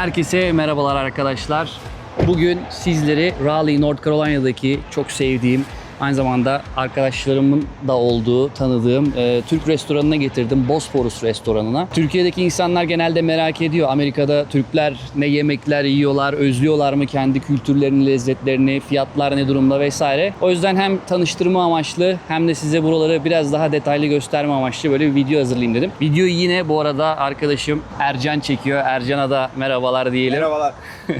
Herkese merhabalar arkadaşlar. Bugün sizleri Raleigh, North Carolina'daki çok sevdiğim, aynı zamanda arkadaşlarımın da olduğu, tanıdığım e, Türk restoranına getirdim. Bosporus restoranına. Türkiye'deki insanlar genelde merak ediyor. Amerika'da Türkler ne yemekler yiyorlar, özlüyorlar mı kendi kültürlerini, lezzetlerini, fiyatlar ne durumda vesaire. O yüzden hem tanıştırma amaçlı hem de size buraları biraz daha detaylı gösterme amaçlı böyle bir video hazırlayayım dedim. Videoyu yine bu arada arkadaşım Ercan çekiyor. Ercan'a da merhabalar diyelim. Merhabalar.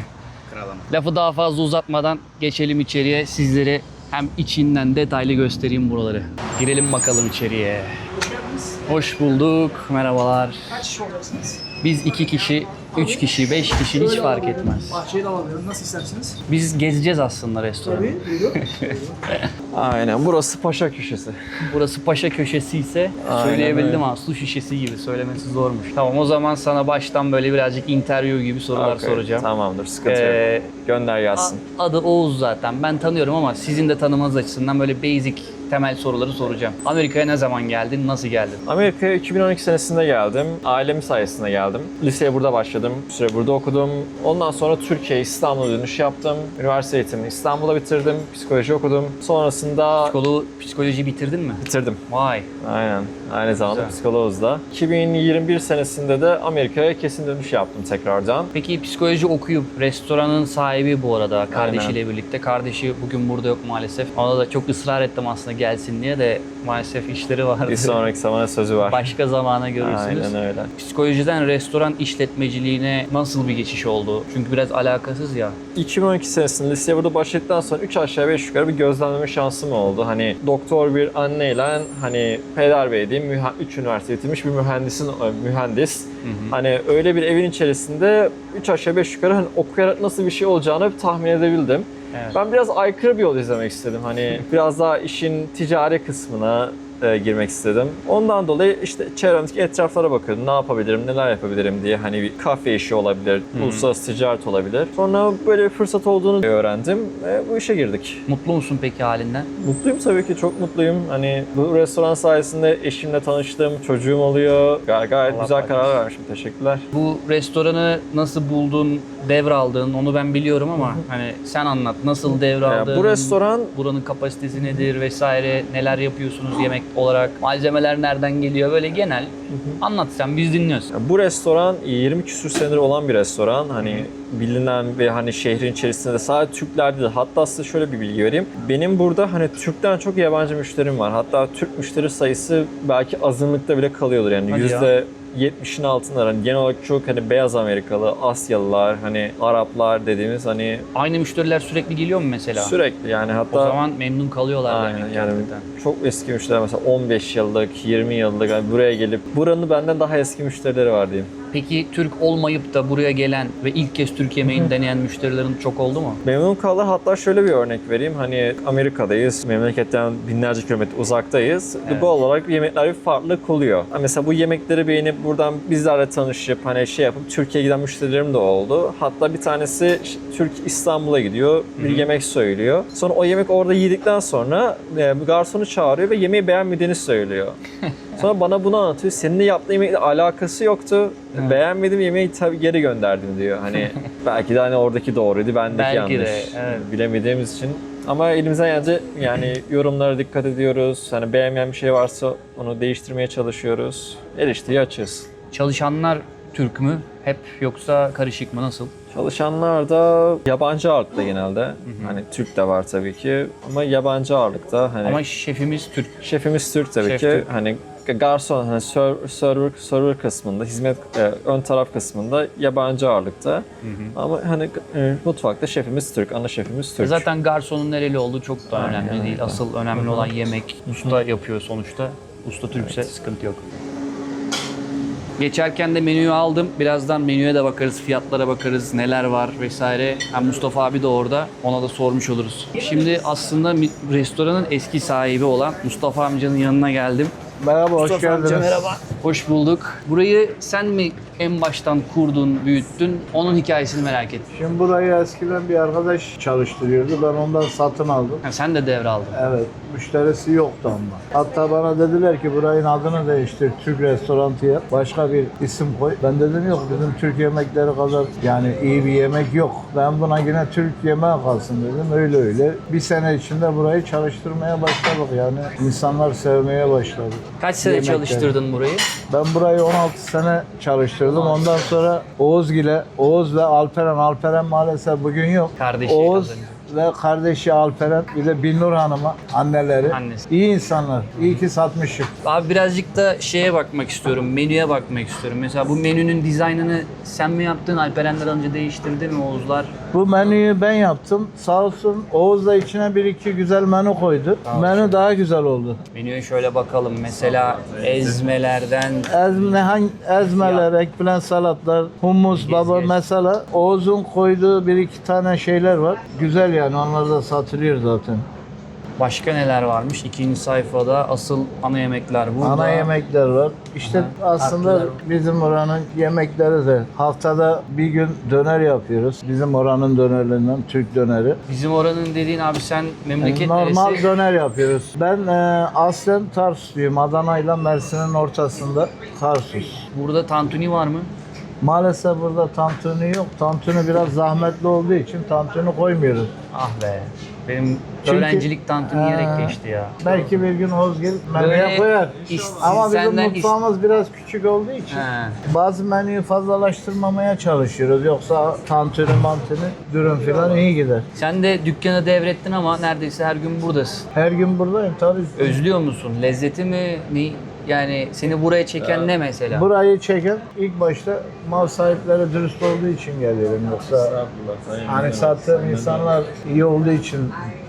Kralım. Lafı daha fazla uzatmadan geçelim içeriye. Sizlere hem içinden detaylı göstereyim buraları. Girelim bakalım içeriye. Hoş geldiniz. Hoş bulduk. Merhabalar. Kaç kişi olacaksınız? Biz iki kişi, üç kişi, beş kişi hiç fark etmez. Bahçeyi de alabilirim. Nasıl istersiniz? Biz gezeceğiz aslında restoranı. Tabii. Buyurun. Aynen burası Paşa Köşesi. Burası paşa köşesi ise Aynen söyleyebildim öyle. ama su şişesi gibi söylemesi zormuş. Tamam o zaman sana baştan böyle birazcık interview gibi sorular Okey, soracağım. Tamamdır sıkıntı Ee, yok. Gönder gelsin. Adı Oğuz zaten. Ben tanıyorum ama sizin de tanımanız açısından böyle basic temel soruları soracağım. Amerika'ya ne zaman geldin? Nasıl geldin? Amerika'ya 2012 senesinde geldim. Ailem sayesinde geldim. Liseye burada başladım. Bir süre burada okudum. Ondan sonra Türkiye, İstanbul'a dönüş yaptım. Üniversite eğitimini İstanbul'da bitirdim. Psikoloji okudum. Sonrasında Psikolo psikoloji bitirdin mi? bitirdim. Vay. Aynen. Aynı zamanda Güzel. psikoloğuz da. 2021 senesinde de Amerika'ya kesin dönüş yaptım tekrardan. Peki psikoloji okuyup restoranın sahibi bu arada Aynen. kardeşiyle birlikte. Kardeşi bugün burada yok maalesef. Ona da çok ısrar ettim aslında gelsin diye de maalesef işleri vardı. Bir sonraki zamana sözü var. Başka zamana görürsünüz. Aynen öyle. Psikolojiden restoran işletmeciliğine nasıl bir geçiş oldu? Çünkü biraz alakasız ya. 2012 senesinde liseye burada başladıktan sonra 3 aşağı 5 yukarı bir gözlemleme şansım oldu. Hani doktor bir anneyle hani peder bey diyeyim 3 üniversite bitirmiş bir mühendisin e, mühendis. Hani öyle bir evin içerisinde 3 aşağı 5 yukarı hani okuyarak nasıl bir şey olacağını tahmin edebildim. Evet. Ben biraz aykırı bir yol izlemek istedim. Hani biraz daha işin ticari kısmına e, girmek istedim. Ondan dolayı işte çevremdeki etraflara bakıyordum. Ne yapabilirim, neler yapabilirim diye. Hani bir kafe işi olabilir, uluslararası ticaret olabilir. Sonra böyle bir fırsat olduğunu öğrendim ve bu işe girdik. Mutlu musun peki halinden? Mutluyum tabii ki, çok mutluyum. Hani bu restoran sayesinde eşimle tanıştım, çocuğum oluyor. Gay- gayet Allah güzel karar vermişim. Teşekkürler. Bu restoranı nasıl buldun, devraldın onu ben biliyorum ama hani sen anlat. Nasıl devraldın? Ya bu restoran buranın kapasitesi nedir vesaire, neler yapıyorsunuz yemek olarak, malzemeler nereden geliyor böyle genel. Anlat sen biz dinliyoruz. Bu restoran 20 küsür senedir olan bir restoran. Hani bilinen ve hani şehrin içerisinde de sadece Türkler değil. Hatta size şöyle bir bilgi vereyim. Benim burada hani Türk'ten çok yabancı müşterim var. Hatta Türk müşteri sayısı belki azınlıkta bile kalıyordur. Yani Hadi ya. Yüzde 70'in altında. Hani genel olarak çok hani beyaz Amerikalı, Asyalılar, hani Araplar dediğimiz hani Aynı müşteriler sürekli geliyor mu mesela? sürekli yani O hatta zaman memnun kalıyorlar Aynen demek ki yani hakikaten. çok eski müşteriler mesela 15 yıllık, 20 yıllık hani buraya gelip buranın benden daha eski müşterileri var diyeyim. Peki Türk olmayıp da buraya gelen ve ilk kez Türk yemeğini deneyen müşterilerin çok oldu mu? Memnun kaldılar. Hatta şöyle bir örnek vereyim. Hani Amerika'dayız. Memleketten binlerce kilometre uzaktayız. Evet. Doğal olarak yemekler bir farklılık oluyor. Mesela bu yemekleri beğenip buradan bizlerle tanışıp hani şey yapıp Türkiye'ye giden müşterilerim de oldu. Hatta bir tanesi Türk İstanbul'a gidiyor. Bir yemek söylüyor. Sonra o yemek orada yedikten sonra e, garsonu çağırıyor ve yemeği beğenmediğini söylüyor. Sonra bana bunu anlatıyor. Seninle yaptığın yemekle alakası yoktu. Evet. Beğenmedim yemeği tabii geri gönderdim diyor. Hani belki de hani oradaki doğruydu, bendeki Belki yanlış. de, evet. Bilemediğimiz için. Ama elimizden gelince yani yorumlara dikkat ediyoruz. Hani beğenmeyen bir şey varsa onu değiştirmeye çalışıyoruz. Eleştiriye açığız. Çalışanlar Türk mü? Hep yoksa karışık mı? Nasıl? Çalışanlar da yabancı ağırlıkta genelde. Hani Türk de var tabii ki ama yabancı ağırlıkta. Hani Ama şefimiz Türk. Şefimiz Türk tabii Şef ki. Türk. Hani garson hani ser- server server kısmında, hizmet e, ön taraf kısmında yabancı ağırlıkta. Ama hani e, mutfakta şefimiz Türk, ana şefimiz Türk. Zaten garsonun nereli olduğu çok da Aynen önemli öyle. değil. Asıl önemli olan yemek. Usta yapıyor sonuçta. Usta Türkse sıkıntı yok. Geçerken de menüyü aldım. Birazdan menüye de bakarız, fiyatlara bakarız, neler var vesaire. Hem Mustafa abi de orada. Ona da sormuş oluruz. Şimdi aslında restoranın eski sahibi olan Mustafa amcanın yanına geldim. Merhaba, hoş Mustafa amca geldiniz. merhaba. Hoş bulduk. Burayı sen mi en baştan kurdun, büyüttün? Onun hikayesini merak ettim. Şimdi burayı eskiden bir arkadaş çalıştırıyordu. Ben ondan satın aldım. Ha, sen de devraldın. Evet. müşterisi yoktu ama. Hatta bana dediler ki burayın adını değiştir, Türk restoranı yap, başka bir isim koy. Ben dedim yok bizim Türk yemekleri kadar yani iyi bir yemek yok. Ben buna yine Türk yemeği kalsın dedim. Öyle öyle. Bir sene içinde burayı çalıştırmaya başladık yani. insanlar sevmeye başladı. Kaç sene Yemekleri. çalıştırdın burayı? Ben burayı 16 sene çalıştırdım. Ondan sonra Oğuzgil'e, Oğuz ve Alperen. Alperen maalesef bugün yok. Kardeşi Oğuz az önce. Ve kardeşi Alperen bir de Binnur Hanım'a anneleri. Annesi. İyi insanlar. İyi ki satmışım. Abi birazcık da şeye bakmak istiyorum, menüye bakmak istiyorum. Mesela bu menünün dizaynını sen mi yaptın, Alperenler önce değiştirdi mi Oğuzlar? Bu menüyü ben yaptım. Sağ olsun Oğuz da içine bir iki güzel menü koydu. Menü daha güzel oldu. Menüye şöyle bakalım. Mesela ezmelerden Ezme, hangi, ezmeler, ekplant salatlar, hummus, baba mesela Oğuz'un koyduğu bir iki tane şeyler var. Güzel yani onlar da satılıyor zaten. başka neler varmış? İkinci sayfada asıl ana yemekler burada. Ana yemekler var. İşte aslında bizim oranın yemekleri de haftada bir gün döner yapıyoruz. Bizim oranın dönerlerinden Türk döneri. Bizim oranın dediğin abi sen memleket Normal neresi? döner yapıyoruz. Ben e, aslen Tarsusluyum. Adana ile Mersin'in ortasında Tarsus. Burada tantuni var mı? Maalesef burada tantuni yok. Tantuni biraz zahmetli olduğu için tantuni koymuyoruz. Ah be. Benim Çünkü- öğrencilik tantuni yiyerek Ee, geçti ya. Belki bir gün Ozgil Böyle menüye koyar. is- Ama bizim mutfağımız biraz küçük olduğu için He. bazı menüyü fazlalaştırmamaya çalışıyoruz. Yoksa tantuni mantuni dürüm falan iyi gider. Sen de dükkanı devrettin ama neredeyse her gün buradasın. Her gün buradayım tabii. Özlüyor musun? Lezzeti mi? Ne? Yani seni buraya çeken ne mesela? Burayı çeken ilk başta mal sahipleri dürüst olduğu için geliyorum. Yoksa hani sattığım insanlar iyi olduğu için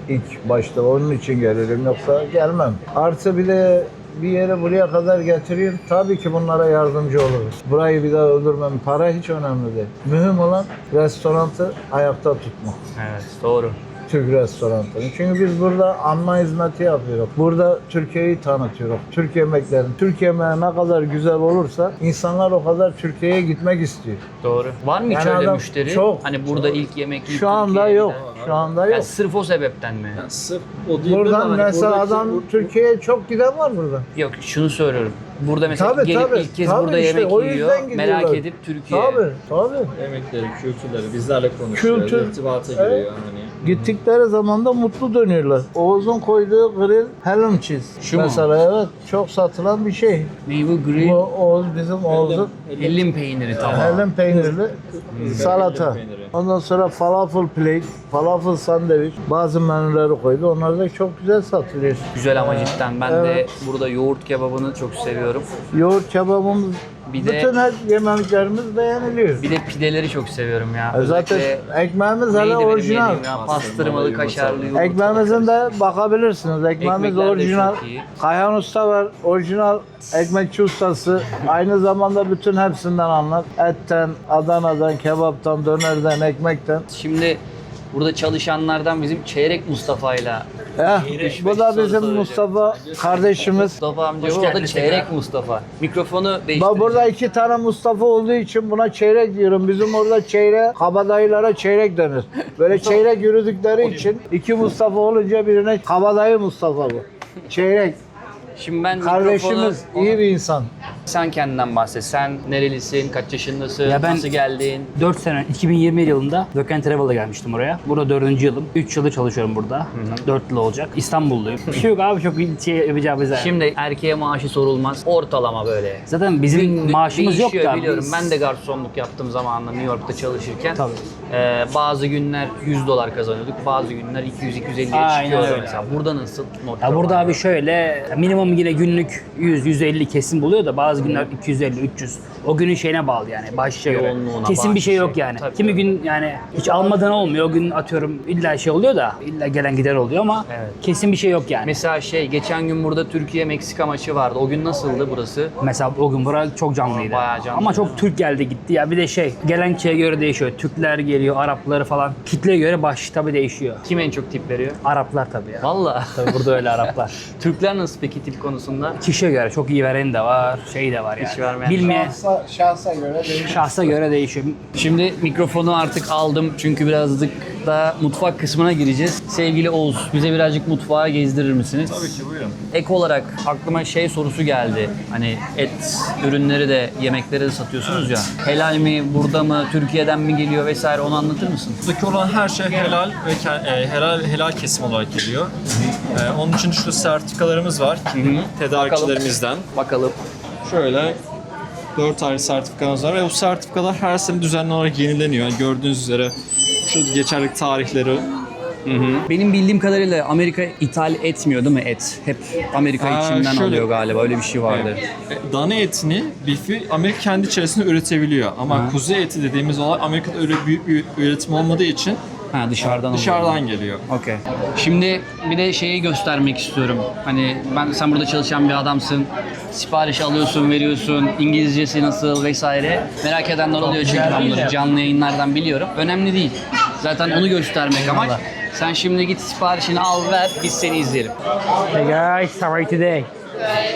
ilk başta onun için gelirim. Yoksa gelmem. Artı bir de bir yere buraya kadar getireyim. Tabii ki bunlara yardımcı oluruz. Burayı bir daha öldürmem. Para hiç önemli değil. Mühim olan restoranı ayakta tutmak. Evet doğru. Türk restoranları. Çünkü biz burada anma hizmeti yapıyoruz. Burada Türkiye'yi tanıtıyoruz. Türk yemeklerini. Türk yemeği ne kadar güzel olursa insanlar o kadar Türkiye'ye gitmek istiyor. Doğru. Var mı hiç Yani öyle adam müşteri? çok- hani burada ilk yemek yiyip Şu anda Türkiye'ye yok. giden. Şu anda Yani yok. sırf o sebepten mi? Yani sırf o değil de Buradan hani mesela buradaki- adam bu- Türkiye'ye çok giden var burada. Yok şunu söylüyorum. Burada mesela Tabii, gelip tabii. ilk kez Tabii burada işte, yemek o yiyor. Merak edip Türkiye. Tabii, tabii. Yemekleri, kültürleri bizlerle konuşuyor. Kültür. irtibata Evet. giriyor hani. Gittikleri zaman da mutlu dönüyorlar. Oğuz'un koyduğu grill Helen cheese. Şu mu? mesela evet çok satılan bir şey. Meyve grill, Bu Oğuz bizim Oğuz'un ellim peyniri tamam. Helen peynirli salata. Ondan sonra falafel plate, falafel sandviç. Bazı menüleri koydu. Onlar da çok güzel satılıyor. Güzel ama cidden. Ben Evet. de burada yoğurt kebabını çok seviyorum. Yoğurt kebabımız, Bir de- bütün her yemeklerimiz beğeniliyor. Bir de pideleri çok seviyorum ya. E Zaten Özellikle ekmeğimiz neydi benim orijinal. yediğim ya? Pastırmalı, kaşarlı yoğurt. Ekmeğimizin de bakabilirsiniz. Ekmeğimiz Ekmekler de orijinal. çok iyi. Kayhan Usta var. Orijinal ekmekçi ustası. Aynı zamanda bütün hepsinden anlar. Etten, Adana'dan, kebaptan, dönerden, ekmekten. Şimdi burada çalışanlardan bizim Çeyrek Mustafa'yla Eh, bu da bizim Mustafa kardeşimiz. Mustafa amca bu, o da Çeyrek Mustafa. Mikrofonu Bak değiştireceğim. burada iki tane Mustafa olduğu için buna çeyrek diyorum. Bizim orada çeyrek, kabadayılara çeyrek denir. Böyle çeyrek yürüdükleri için iki Mustafa olunca birine kabadayı Mustafa bu. Çeyrek. Şimdi ben Kardeşimiz mikrofonu... iyi bir insan. Sen kendinden bahset. Sen nerelisin, kaç yaşındasın, Ya ben- nasıl geldin? 4 sene 2020 yılında Work and Travel'da gelmiştim oraya. Burada 4. yılım. 3 yıldır çalışıyorum burada. 4 yıl olacak. İstanbulluyum. Bir şey yok abi çok şey yapacağımız yani. Şimdi erkeğe maaşı sorulmaz. Ortalama böyle. Zaten bizim Günlük maaşımız yok değişiyor ya. biliyorum. Ben de garsonluk yaptım zamanında New York'ta çalışırken. Tabii. Ee, bazı günler 100 dolar kazanıyorduk. Bazı günler 200-250'ye Aynen çıkıyordu öyle mesela. Burada nasıl? Ya burada abi şöyle minimum yine günlük 100-150 kesin buluyor da bazı günler 250-300. O günün şeyine bağlı yani başlıca göre. Yoğunluğuna, Kesin bir şey yok bahşişe. yani. Tabii, Kimi gün yani hiç almadan olmuyor. O gün atıyorum illa şey oluyor da illa gelen gider oluyor ama Evet. kesin bir şey yok yani. Mesela şey geçen gün burada Türkiye-Meksika maçı vardı. O gün nasıldı burası? Mesela o gün burası çok canlıydı. Bayağı canlıydı. Ama çok Türk geldi gitti ya. Bir de şey gelen şeye göre değişiyor. Türkler geliyor, Arapları falan. Kitleye göre baş tabii değişiyor. Kim en çok tip veriyor? Araplar tabii ya. Valla. Tabii burada öyle Araplar. Türkler nasıl peki tip konusunda? Kişiye göre çok iyi veren de var, şey de var yani. Hiç vermeyen de Bilmeyen Şahsa, şahsa göre değişir. şahsa göre değişiyor. Şimdi mikrofonu artık aldım çünkü birazcık da mutfak kısmına gireceğiz. Sevgili Oğuz, bize birazcık mutfağa gezdirir misiniz? Tabii ki buyurun. Ek olarak aklıma şey sorusu geldi. Hani et ürünleri de yemekleri de satıyorsunuz ya. Helal mi, burada mı, Türkiye'den mi geliyor vesaire onu anlatır mısın? Buradaki olan her şey helal ve ke- e, helal helal kesim olarak geliyor. E, onun için şu sertifikalarımız var tedarikçilerimizden. Bakalım. Şöyle 4 ayrı sertifikamız var ve bu sertifikalar her sene düzenli olarak yenileniyor. Yani gördüğünüz üzere şu geçerlilik tarihleri. Benim bildiğim kadarıyla Amerika ithal etmiyor değil mi et? Hep Amerika Aa, içinden şöyle- alıyor galiba. Öyle bir şey vardı. E, Dana etini, beef'i Amerika kendi içerisinde üretebiliyor. Ama kuzu eti dediğimiz olay Amerika'da öyle büyük bir üretim olmadığı için Ha dışarıdan dışarıdan geliyor. Okey. Şimdi bir de şeyi göstermek istiyorum. Hani ben sen burada çalışan bir adamsın. Sipariş alıyorsun, veriyorsun. İngilizcesi nasıl vesaire. Merak edenler oluyor çünkü ben bunları canlı yayınlardan biliyorum. Önemli değil. Zaten onu göstermek amaç. Sen şimdi git siparişini al ver, biz seni izleyelim. Hey guys, how are you today?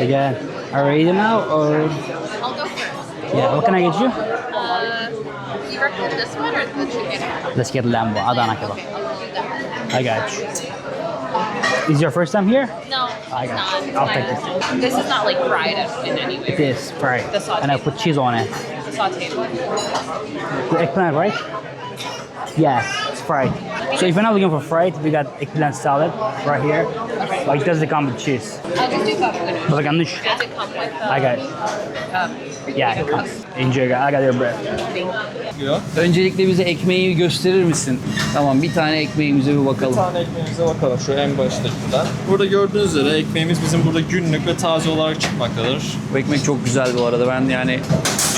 Again, are you ready now or? Yeah, what can I get you Let's get lambo, Adana kebab. I got you. Is your first time here? No, I got not. you. I'll take this. This is not like fried in any way. It is fried, The sauteed. and I put cheese on it. The Sauteed one. The eggplant, right? Yeah, it's fried. So if you're not looking for fried, we got eggplant salad right here. Like it doesn't come with cheese. But like not Does it come with uh, I got it. um, Yeah, it comes. Enjoy, guys. I got your bread. Öncelikle bize ekmeği gösterir misin? Tamam bir tane ekmeğimize bir Bir bakalım. tane ekmeğimize bakalım şu en baştakinden. Burada gördüğünüz üzere ekmeğimiz bizim burada günlük ve taze olarak çıkmaktadır. Bu ekmek çok güzel bu arada. Ben yani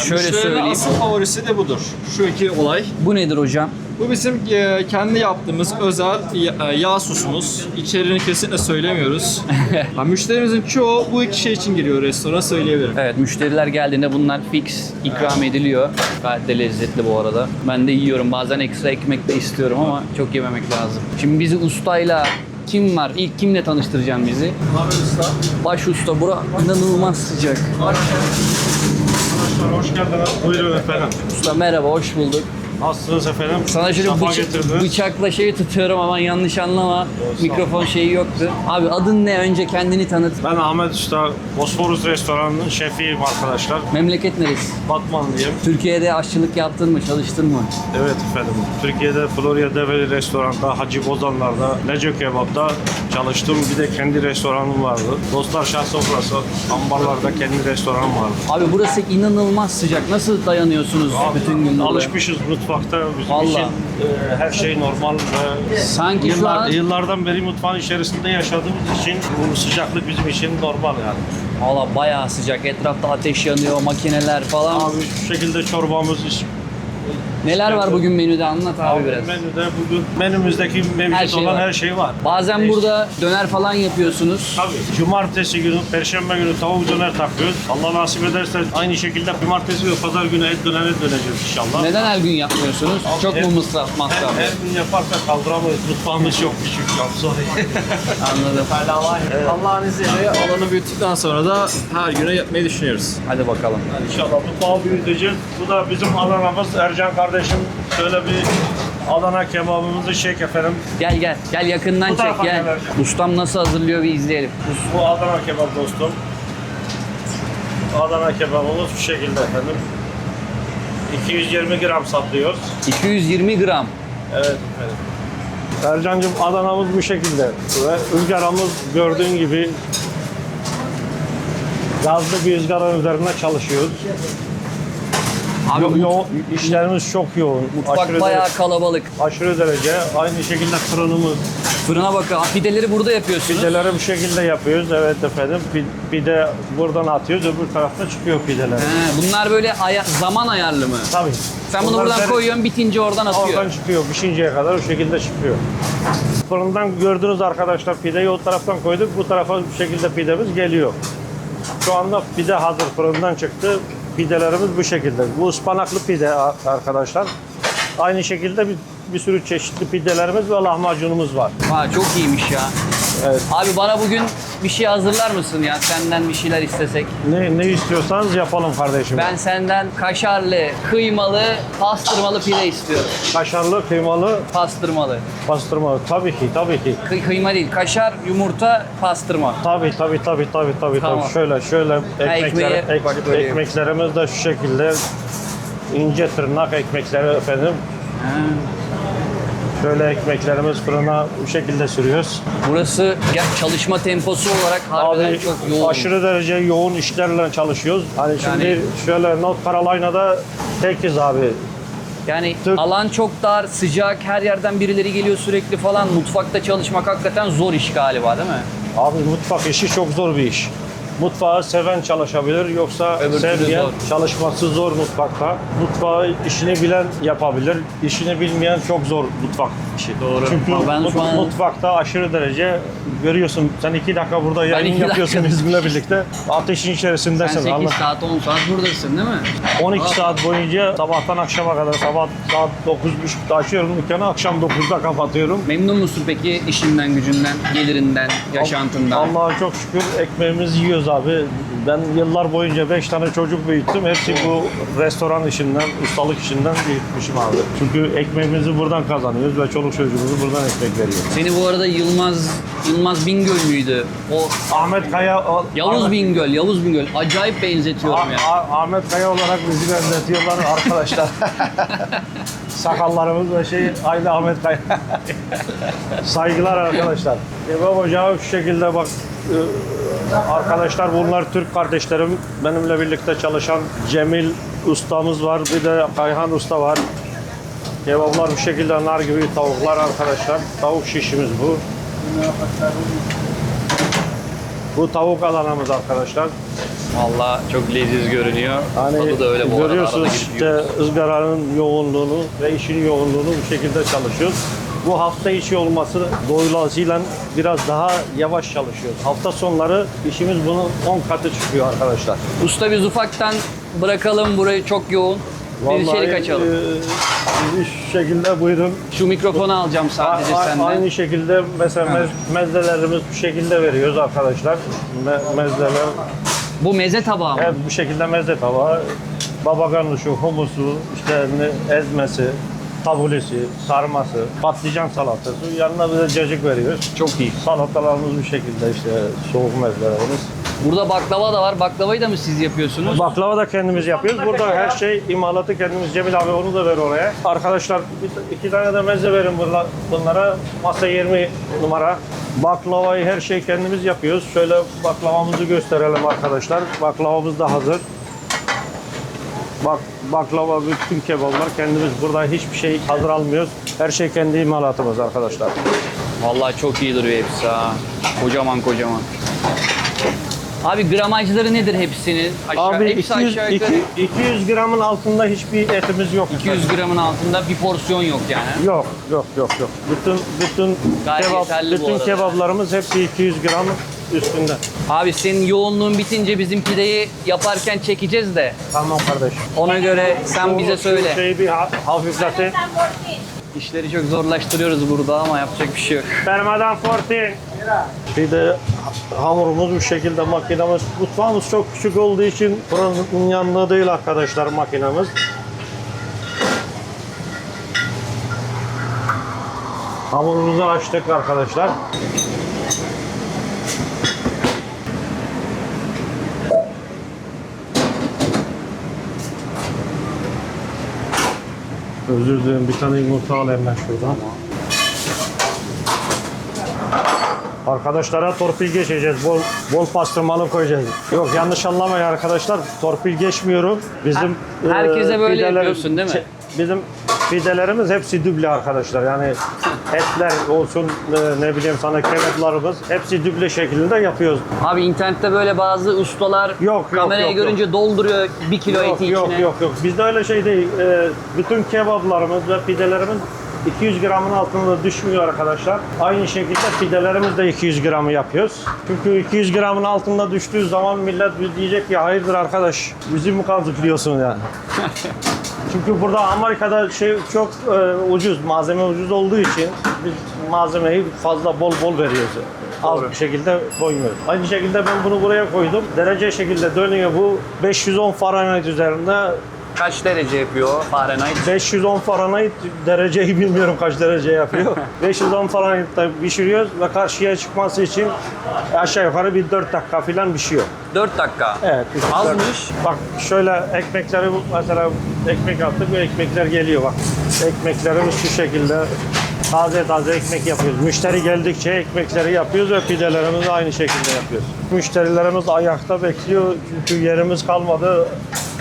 şöyle söyleyeyim. Asıl favorisi de budur. Şu iki olay. Bu nedir hocam? Bu bizim e, kendi yaptığımız özel ya- e, yağ sosumuz. İçeriğini kesinlikle söylemiyoruz. ha, müşterimizin çoğu bu iki şey için giriyor restorana söyleyebilirim. Evet müşteriler geldiğinde bunlar fix ikram ediliyor. Gayet de lezzetli bu arada. Ben de yiyorum. Bazen ekstra ekmek de istiyorum ama çok yememek lazım. Şimdi bizi ustayla kim var? İlk kimle tanıştıracağım bizi? Abi usta. Baş usta. Bura inanılmaz sıcak. Arkadaşlar hoş geldiniz. Buyurun efendim. Usta merhaba, hoş bulduk. Nasılsınız efendim? Sana şöyle Safa bıça- getirdiniz. bıçakla şeyi tutuyorum ama yanlış anlama. Mikrofon şeyi yoktu. Abi adın ne? Önce kendini tanıt. Ben Ahmet Usta, Bosporus Restoranı'nın şefiyim arkadaşlar. Memleket neresi? Batmanlıyım. Türkiye'de aşçılık yaptın mı? Çalıştın mı? Evet efendim. Türkiye'de Florya Develi Restoran'da, Hacı Bozanlar'da, Neco Kebap'ta çalıştım. Bir de kendi restoranım vardı. Dostlar Şah Sofrası, ambarlarda kendi restoranım vardı. Abi burası inanılmaz sıcak. Nasıl dayanıyorsunuz bütün gün burada? Alışmışız mutfakta. Bizim Vallahi. için e, her şey normal ve Sanki şu yıllar, an yıllardan beri mutfağın içerisinde yaşadığımız için bu sıcaklık bizim için normal yani. Valla bayağı sıcak. Etrafta ateş yanıyor, makineler falan. Abi şu şekilde çorbamız iç- Neler var bugün menüde anlat abi biraz. Menüde bugün menümüzdeki mevcut Her şey olan var. her şey var. Bazen burada döner falan yapıyorsunuz. Tabii. Cumartesi günü, perşembe günü tavuk döner takıyoruz. Allah nasip ederse aynı şekilde cumartesi ve pazar günü et dönere döneceğiz inşallah. Neden her gün yapmıyorsunuz? Çok mu Hem- masraf Her, masraf? her gün yaparsak kaldıramayız. Mutfağımız çok küçük. I'm sorry. Anladım. Allah'ın izniyle alanı büyüttükten sonra da her güne yapmayı düşünüyoruz. Hadi bakalım. İnşallah mutfağı büyüteceğiz. Bu da bizim Adana'mız. Ercan kardeşim şöyle bir Adana kebabımızı çek efendim. Gel gel. Gel yakından Bu çek tarafa gel. gel. Ustam nasıl hazırlıyor bir izleyelim. Bu Adana kebap dostum. Adana kebabımız bu şekilde efendim. 220 gram saplıyoruz. 220 gram. Evet efendim. Ercan'cığım Adana'mız bu şekilde ve ızgaramız gördüğün gibi gazlı bir ızgaranın üzerinde çalışıyoruz. Abi Yo- yoğun, işlerimiz çok yoğun. mutfak aşırı, bayağı derece, kalabalık. aşırı derece. Aynı şekilde fırınımız. Fırına bakın. Pideleri burada yapıyorsunuz. Pideleri bu şekilde yapıyoruz. Evet efendim. Pi- Pide buradan atıyoruz. Öbür tarafta çıkıyor pideler. He, bunlar böyle aya- zaman ayarlı mı? Tabii. Sen bunu Bunlar buradan seri- koyuyorsun bitince oradan atıyor. Oradan çıkıyor. Pişinceye kadar o şekilde çıkıyor. Fırından gördünüz arkadaşlar pideyi o taraftan koyduk. Bu tarafa bu şekilde pidemiz geliyor. Şu anda pide hazır. Fırından çıktı. Pidelerimiz bu şekilde. Bu ıspanaklı pide arkadaşlar. Aynı şekilde bir bir sürü çeşitli pidelerimiz ve lahmacunumuz var. Ha, çok iyiymiş ya. Evet. Abi bana bugün bir şey hazırlar mısın ya? Senden bir şeyler istesek. Ne, ne istiyorsanız yapalım kardeşim. Ben senden kaşarlı, kıymalı, pastırmalı pide istiyorum. Kaşarlı, kıymalı, Pastırmalı. pastırma. Tabii ki, tabii ki. Kıy- kıyma değil, kaşar, yumurta, pastırma. Tabii tabii tabii tabii tabii. Tamam. tabii. Şöyle şöyle ekmekler, ekmeği ek- bak böyle. ekmeklerimiz de şu şekilde ince tırnak ekmekleri efendim. Şöyle ekmeklerimiz fırına bu şekilde sürüyoruz. Burası gel- çalışma temposu olarak harbiden Abi çok yoğun. aşırı derece yoğun işlerle çalışıyoruz. Hani şimdi Yani- şöyle North Carolina'da tekiz abi. Yani Türk- alan çok dar, sıcak, her yerden birileri geliyor sürekli falan. Mutfakta çalışmak hakikaten zor iş galiba değil mi? Abi mutfak işi çok zor bir iş. Mutfağı seven çalışabilir yoksa Öbür türlü sevmeyen zor. çalışması zor mutfakta. Mutfağı işini bilen yapabilir, işini bilmeyen çok zor mutfak işi. Doğru. Çünkü Ama ben mut- şu an- mutfakta aşırı derece görüyorsun. Sen iki dakika burada yayın iki yapıyorsun dakika- bizimle birlikte. Ateşin Sen içerisindesin. 8 anladın? saat, 10 saat buradasın değil mi? 12 Aa. saat boyunca sabahtan akşama kadar sabah saat 9.30'da açıyorum dükkanı akşam 9'da kapatıyorum. Memnun musun peki işinden, gücünden, gelirinden, yaşantından? Allah'a çok şükür ekmeğimizi yiyoruz abi. Ben yıllar boyunca 5 tane çocuk büyüttüm. Hepsi bu restoran işinden, ustalık işinden büyütmüşüm abi. Çünkü ekmeğimizi buradan kazanıyoruz ve çoluk çocuğumuzu buradan ekmek veriyoruz. Seni bu arada Yılmaz Yılmaz Bingöl müydü? O Ahmet Kaya... o- Yavuz Ahmet, Bingöl, Yavuz Bingöl. Acayip benzetiyorum ya. Ah- Ah- Ahmet Kaya olarak bizi benzetiyorlar arkadaşlar. Sakallarımız ve şey aynı Ahmet Kaya. Saygılar arkadaşlar. Kebap ocağı şu şekilde bak e, arkadaşlar bunlar Türk kardeşlerim. Benimle birlikte çalışan Cemil ustamız var. Bir de Kayhan usta var. Kebaplar bu şekilde nar gibi tavuklar arkadaşlar. Tavuk şişimiz bu. Bu tavuk alanımız arkadaşlar. Vallahi çok leziz görünüyor. Hani Tadı da öyle bu arada. Arada görüyorsunuz girip işte yiyoruz. ızgaranın yoğunluğunu ve işin yoğunluğunu bu şekilde çalışıyoruz. Bu hafta içi olması dolayısıyla biraz daha yavaş çalışıyoruz. Hafta sonları işimiz bunun 10 katı çıkıyor arkadaşlar. Usta biz ufaktan bırakalım burayı çok yoğun. Biz içeri kaçalım. e, şu şekilde buyurun. Şu mikrofonu alacağım sadece A- a- senden. Aynı şekilde mesela mez- mezelerimiz bu şekilde veriyoruz arkadaşlar. Me- mezeler Bu meze tabağı mı? hep bu şekilde meze tabağı. Baba ganuşu, humusu, işte ezmesi, tabulesi, sarması, patlıcan salatası. Yanına bir de cacık veriyoruz. Çok iyi. Salatalarımız bu şekilde işte soğuk mezelerimiz. Burada baklava da var. Baklavayı da mı siz yapıyorsunuz? Baklava da kendimiz yapıyoruz. Burada her şey imalatı kendimiz. Cemil abi onu da ver oraya. Arkadaşlar iki tane de meze verin bunla- bunlara. Masa 20 numara. Baklavayı her şey kendimiz yapıyoruz. Şöyle baklavamızı gösterelim arkadaşlar. Baklavamız da hazır. Bak baklava bütün kebaplar kendimiz burada hiçbir şey hazır almıyoruz. Her şey kendi imalatımız arkadaşlar. Vallahi çok iyi duruyor hepsi ha. Kocaman kocaman. Abi gramajları nedir hepsinin? Aşağı, Abi hepsi 200, aşağı yukarı 200 gramın altında hiçbir etimiz yok. 200 gramın altında bir porsiyon yok yani. Yok yok yok yok. Bütün bütün Gayet kebap yeterli bu bütün arada. kebaplarımız hepsi 200 gram üstünde. Abi senin yoğunluğun bitince bizim pideyi yaparken çekeceğiz de. Tamam kardeş. Ona göre sen bize söyle. Şeyi bir ha- hafifletin. İşleri çok zorlaştırıyoruz burada ama yapacak bir şey yok. Permadan 14. Bir de hamurumuz bu şekilde makinemiz. Mutfağımız çok küçük olduğu için fırının yanında değil arkadaşlar makinemiz. Hamurumuzu açtık arkadaşlar. Özür dilerim bir tane yumurta alayım ben şuradan. Arkadaşlara torpil geçeceğiz. Bol bol pastırmalı koyacağız. Yok yanlış anlamayın arkadaşlar. Torpil geçmiyorum. Bizim Her- herkese böyle pideler- yapıyorsun değil mi? Bizim pidelerimiz hepsi duble arkadaşlar. Yani etler olsun e, ne bileyim sana kebaplarımız hepsi duble şekilde yapıyoruz. Abi internette böyle bazı ustalar yok, kamerayı yok, görünce dolduruyor bir kilo Yok eti yok içine. yok yok. Bizde öyle şey değil. E, bütün kebaplarımız ve pidelerimiz 200 gramın altında düşmüyor arkadaşlar. Aynı şekilde pidelerimiz de 200 gramı yapıyoruz. Çünkü 200 gramın altında düştüğü zaman millet diyecek ki hayırdır arkadaş bizi mi kandırıyorsun yani. Çünkü burada Amerika'da şey çok e, ucuz, malzeme ucuz olduğu için biz malzemeyi fazla bol bol veriyoruz. Az bir şekilde koymuyoruz. Aynı şekilde ben bunu buraya koydum. Derece şekilde dönüyor bu. 510 Fahrenheit üzerinde Kaç derece yapıyor Fahrenheit? 510 Fahrenheit dereceyi bilmiyorum kaç derece yapıyor. 510 Fahrenheit'te pişiriyoruz ve karşıya çıkması için aşağı yukarı bir 4 dakika falan pişiyor. 4 dakika. Evet. dört- Azmış. Bak şöyle ekmekleri mesela ekmek attık ve ekmekler geliyor bak. Ekmeklerimiz şu şekilde taze taze ekmek yapıyoruz. Müşteri geldikçe ekmekleri yapıyoruz ve pidelerimizi aynı şekilde yapıyoruz. Müşterilerimiz ayakta bekliyor çünkü yerimiz kalmadı.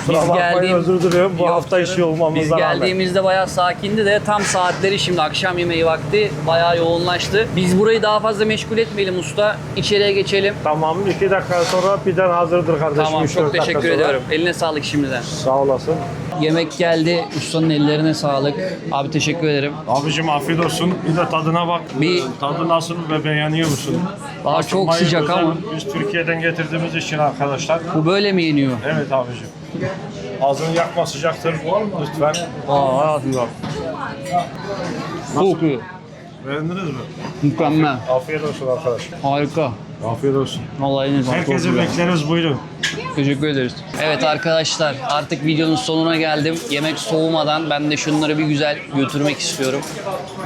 Kusura Biz geldiğim- özür diliyorum. Bu Yok hafta işi canım. olmamızdan Biz rağmen. geldiğimizde bayağı sakindi de tam saatleri şimdi akşam yemeği vakti bayağı yoğunlaştı. Biz burayı daha fazla meşgul etmeyelim usta. İçeriye geçelim. Tamam iki dakika sonra piden hazırdır kardeşim. Tamam üç, çok teşekkür ediyorum. Eline sağlık şimdiden. Sağ olasın. Yemek geldi. Ustanın ellerine sağlık. Abi teşekkür ederim. Abicim afiyet olsun. Bir de tadına bak. Bir- Tadı nasıl ve beğeniyor musun? Daha çok sıcak ama. Biz Türkiye'den getirdiğimiz için arkadaşlar. Bu böyle mi yeniyor? Evet abicim. Ağzını yakma sıcaktır. Lütfen. Aa, yok. Çok iyi. Beğendiniz mi? Mükemmel. Afiyet olsun arkadaş. Harika. Afiyet olsun. Vallahi sağlık. Çok Herkese bekleriz buyurun. Teşekkür ederiz. Evet arkadaşlar artık videonun sonuna geldim. Yemek soğumadan ben de şunları bir güzel götürmek istiyorum.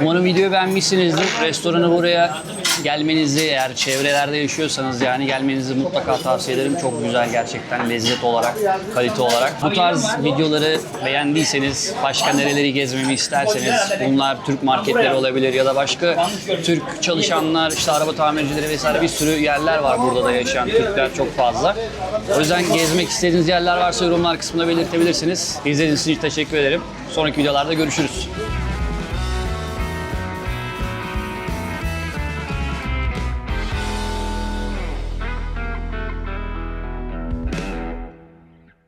Umarım videoyu beğenmişsinizdir. Restoranı buraya gelmenizi eğer çevrelerde yaşıyorsanız yani gelmenizi mutlaka tavsiye ederim. Çok güzel gerçekten lezzet olarak, kalite olarak. Bu tarz videoları beğendiyseniz, başka nereleri gezmemi isterseniz bunlar Türk marketleri olabilir ya da başka Türk çalışanlar, işte araba tamircileri vesaire bir sürü yerler var burada da yaşayan Türkler çok fazla. O yüzden gezmek istediğiniz yerler varsa yorumlar kısmında belirtebilirsiniz. İzlediğiniz için teşekkür ederim. Sonraki videolarda görüşürüz.